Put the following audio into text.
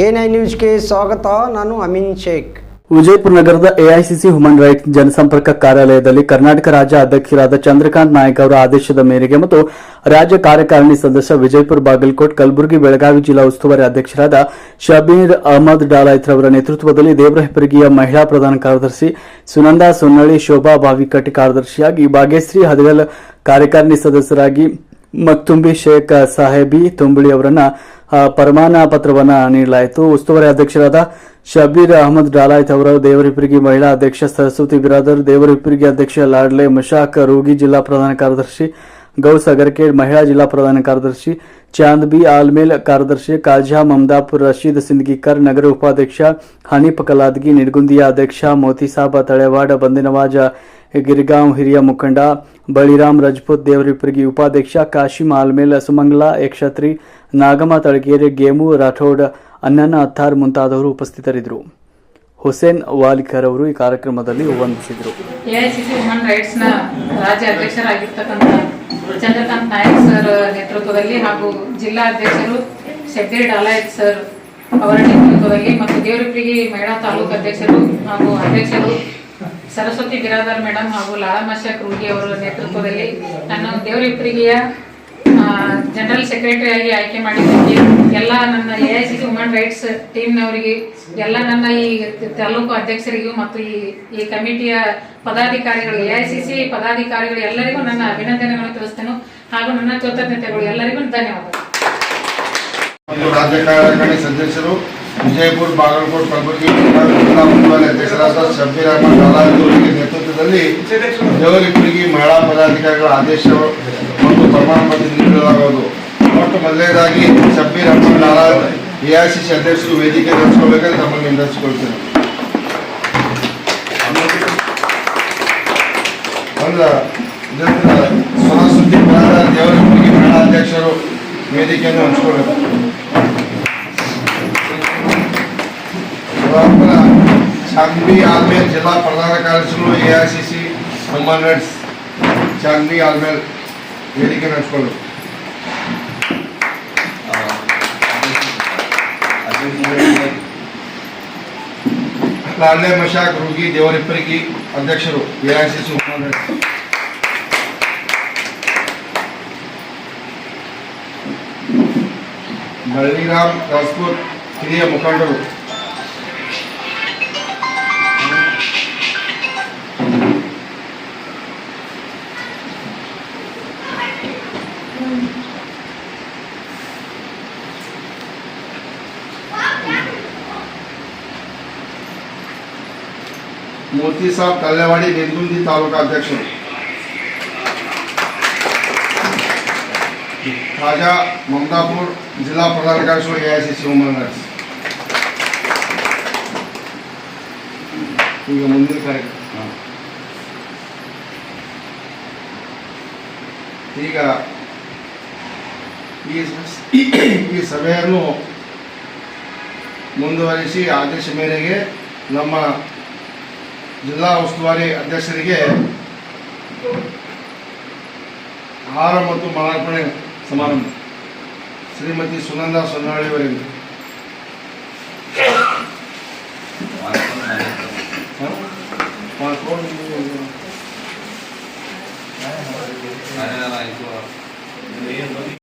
I ನ್ಯೂಸ್ಗೆ ಸ್ವಾಗತ, ನಾನು ಅಮಿನ್ ಶೇಖ್. ವಿಜಯಪುರ ನಗರದ ಎಐಸಿಸಿ ಹ್ಯೂಮನ್ ರೈಟ್ಸ್ ಜನಸಂಪರ್ಕ ಕಾರ್ಯಾಲಯದಲ್ಲಿ ಕರ್ನಾಟಕ ರಾಜ್ಯ ಅಧ್ಯಕ್ಷರಾದ ಚಂದ್ರಕಾಂತ್ ನಾಯಕ್ ಅವರ ಆದೇಶದ ಮೇರೆಗೆ ಮತ್ತು ರಾಜ್ಯ ಕಾರ್ಯಕಾರಿಣಿ ಸದಸ್ಯ ವಿಜಯಪುರ ಬಾಗಲಕೋಟ್, ಕಲಬುರಗಿ, ಬೆಳಗಾವಿ ಜಿಲ್ಲಾ ಉಸ್ತುವಾರಿ ಅಧ್ಯಕ್ಷರಾದ ಶಬೀರ್ ಅಹಮದ್ ಡಾಲಾಯ್ತ್ ರವರ ನೇತೃತ್ವದಲ್ಲಿ ದೇವರಹಿಪ್ಪರಿಗಿಯ ಮಹಿಳಾ ಪ್ರಧಾನ ಕಾರ್ಯದರ್ಶಿ ಸುನಂದಾ ಸೊನ್ನಳ್ಳಿ ಶೋಭಾ ಬಾವಿಕಟ್ಟಿ ಕಾರ್ಯದರ್ಶಿಯಾಗಿ, ಭಾಗ್ಯಶ್ರೀ ಹದಗಲ್ ಕಾರ್ಯಕಾರಿಣಿ ಸದಸ್ಯರಾಗಿ ಮಕ್ತುಂಬಿ ಶೇಖ್ ಸಾಹೇಬಿ ತುಂಬಳಿ ಅವರನ್ನ ಪ್ರಮಾಣ ಪತ್ರವನ್ನ ನೀಡಲಾಯಿತು. ಉಸ್ತುವಾರಿ ಅಧ್ಯಕ್ಷರಾದ ಶಬೀರ್ ಅಹಮದ್ ಡಾಲಾಯ್ತ್ ಅವರು ದೇವರಿಪ್ರಿಗಿ ಮಹಿಳಾ ಅಧ್ಯಕ್ಷ ಸರಸ್ವತಿ ಬಿರಾದರ್ ದೇವರಿಪಿರಿಗಿ ಅಧ್ಯಕ್ಷ ಲಾಡ್ಲೆ ಮಶಾಕ್, ರೋಗಿ ಜಿಲ್ಲಾ ಪ್ರಧಾನ ಕಾರ್ಯದರ್ಶಿ ಗೌಸ್ ಅಗರ್ಕೇಡ್, ಮಹಿಳಾ ಜಿಲ್ಲಾ ಪ್ರಧಾನ ಕಾರ್ಯದರ್ಶಿ ಚಾಂದ್ ಬಿ ಆಲ್ಮೇಲ್, ಕಾರ್ಯದರ್ಶಿ ಕಾಜಾ ಮಮದಾಪುರ್, ರಶೀದ್ ಸಿಂದಗಿಕರ್, ನಗರ ಉಪಾಧ್ಯಕ್ಷ ಹನೀಫ್ ಕಲಾದ್ಗಿ, ನಿಡ್ಗುಂದಿಯ ಅಧ್ಯಕ್ಷ ಮೋತಿಸಾಬ ತಳೆವಾಡ, ಬಂದಿನವಾಜ ಗಿರಿಗಾಂವ್ ಹಿರಿಯ ಮುಖಂಡ ಬಳಿರಾಮ್ ರಜಪೂತ್ ದೇವರಿಪುರ್ಗಿ ಉಪಾಧ್ಯಕ್ಷ ಕಾಶಿಮ್ ಆಲ್ಮೇಲ್ ಸುಮಂಗಲ, ಯಕ್ಷತ್ರಿ ನಾಗಮ ತಳಗೇರಿ, ಗೇಮು ರಾಠೋಡ್ ಅನ್ನನ ಅತ್ತಾರ್ ಮುಂತಾದವರು ಉಪಸ್ಥಿತರಿದ್ದರು. ಹುಸೇನ್ ವಾಲಿಕರ್ ಅವರು ಈ ಕಾರ್ಯಕ್ರಮದಲ್ಲಿ ವಂದಿಸಿದರು ಎಐಸಿಸಿ ಹ್ಯೂಮನ್ನ ರಾಜ್ಯ ಅಧ್ಯಕ್ಷರಾಗಿರ್ತಕ್ಕಂಥ ಚಂದ್ರಕಾಂತ್ ನಾಯಕ್ ಸರ್ ನೇತೃತ್ವದಲ್ಲಿ ಹಾಗೂ ಜಿಲ್ಲಾ ಅಧ್ಯಕ್ಷರು ಶಬ್ಬೀರ್ ಡಾಲಾಯತ್ ಸರ್ ಅವರ ನೇತೃತ್ವದಲ್ಲಿ ಮತ್ತು ದೇವರಿಪ್ರಿಗಿ ಮಹಿಳಾ ತಾಲೂಕು ಅಧ್ಯಕ್ಷರು ಹಾಗೂ ಅಧ್ಯಕ್ಷರು ಸರಸ್ವತಿ ಬಿರಾದರ್ ಮೇಡಮ್ ಹಾಗೂ ಲಾಳಮ್ಮ ಶೇಖ್ ರೂಗಿ ಅವರ ನೇತೃತ್ವದಲ್ಲಿ ನಾನು ದೇವರಿಪ್ರಿಗಿಯ ಜನರಲ್ ಸೆಕ್ರೆಟರಿ ಆಗಿ ಆಯ್ಕೆ ಮಾಡಿದ್ದೀನಿ ಎಲ್ಲ ನನ್ನ A I C C human rights ಟೀಮ್ನವರಿಗೆ, ಎಲ್ಲ ನನ್ನ ಈ ತಾಲೂಕು ಅಧ್ಯಕ್ಷರಿಗೂ ಮತ್ತು ಈ ಈ ಕಮಿಟಿಯ ಪದಾಧಿಕಾರಿಗಳು, ಎ ಐ ಸಿ ಸಿ ಪದಾಧಿಕಾರಿಗಳು ಎಲ್ಲರಿಗೂ ನನ್ನ ಅಭಿನಂದನೆಗಳನ್ನು ತಿಳಿಸ್ತೇನೆ ಹಾಗೂ ನನ್ನ ಕೃತಜ್ಞತೆಗಳು ಎಲ್ಲರಿಗೂ ಧನ್ಯವಾದಗಳು. ರಾಜ್ಯ ಸದಸ್ಯರು ವಿಜಯಪುರ, ಬಾಗಲಕೋಟ್, ಕಲಬುರಗಿ ಶಬ್ಬೀರ್ ಅಹಮದ್ ಅವರಿಗೆ ನೇತೃತ್ವದಲ್ಲಿ ದೇವರಿಪುರಿಗೆ ಮಹಿಳಾ ಪದಾಧಿಕಾರಿಗಳ ಆದೇಶ ಮತ್ತು ಪ್ರಮಾಣ ಪತ್ರ ನೀಡಲಾಗುವುದು. ಮತ್ತು ಮೊದಲನೇದಾಗಿ ಶಬ್ಬೀರ್ ಅಹಮದ್ ಡಾಲಾಯ್ ಎಐಸಿಸಿ ಅಧ್ಯಕ್ಷರು ವೇದಿಕೆ ನಡೆಸ್ಕೋಬೇಕಂತ ತಮ್ಮನ್ನು ವಿನಂತಿಸಿಕೊಳ್ತೇನೆ ಒಂದು ಇದರಿಂದ ದೇವರ ಮಹಿಳಾ ಅಧ್ಯಕ್ಷರು ವೇದಿಕೆಯನ್ನು ಹಂಚ್ಕೊಳ್ಬೇಕು. ಚಾಂದ್ವಿ ಆಲ್ಮೇಲ್ ಜಿಲ್ಲಾ ಪ್ರಧಾನ ಕಾರ್ಯದರ್ಶಿಗಳು A I C C human rights Chandvi Almel ವೇದಿಕೆ ನಡೆಸ್ಕೊಳ್ಳು ಲಾಡ್ಲೆ ಮಶಾಕ್ ರೂಗಿ ದೇವರಿಪ್ಪರಿಗೆ ಅಧ್ಯಕ್ಷರು A I C C human rights Balliram Rajput ಹಿರಿಯ ಮುಖಂಡರು ಮೋತಿ ಸಾಬ್ ಕಲ್ಲೆವಾಡಿ ನೆಂದುಂದಿ ತಾಲೂಕಾ ಅಧ್ಯಕ್ಷರು ಖಾಜಾ ಮಮದಾಪುರ್ ಜಿಲ್ಲಾ ಪ್ರಧಾನ ಕಾರ್ಯದರ್ಶಿಗಳು A I C C human rights ಈಗ ಮುಂದಿನ ಕಾರ್ಯಕ್ರಮ ಈಗ ಈ ಸ- ಈ ಸಭೆಯನ್ನು ಮುಂದುವರಿಸಿ ಆದೇಶ ಮೇರೆಗೆ ನಮ್ಮ ಜಿಲ್ಲಾ ಉಸ್ತುವಾರಿ ಅಧ್ಯಕ್ಷರಿಗೆ ಆಹಾರ ಮತ್ತು ಮಾಲಾರ್ಪಣೆ ಸಮಾರಂಭ ಶ್ರೀಮತಿ ಸುನಂದಾ ಸೊನ್ನಾಳಿಯವರಿಂದ ಹ? ಮಾಡ್ಕೊಂಡು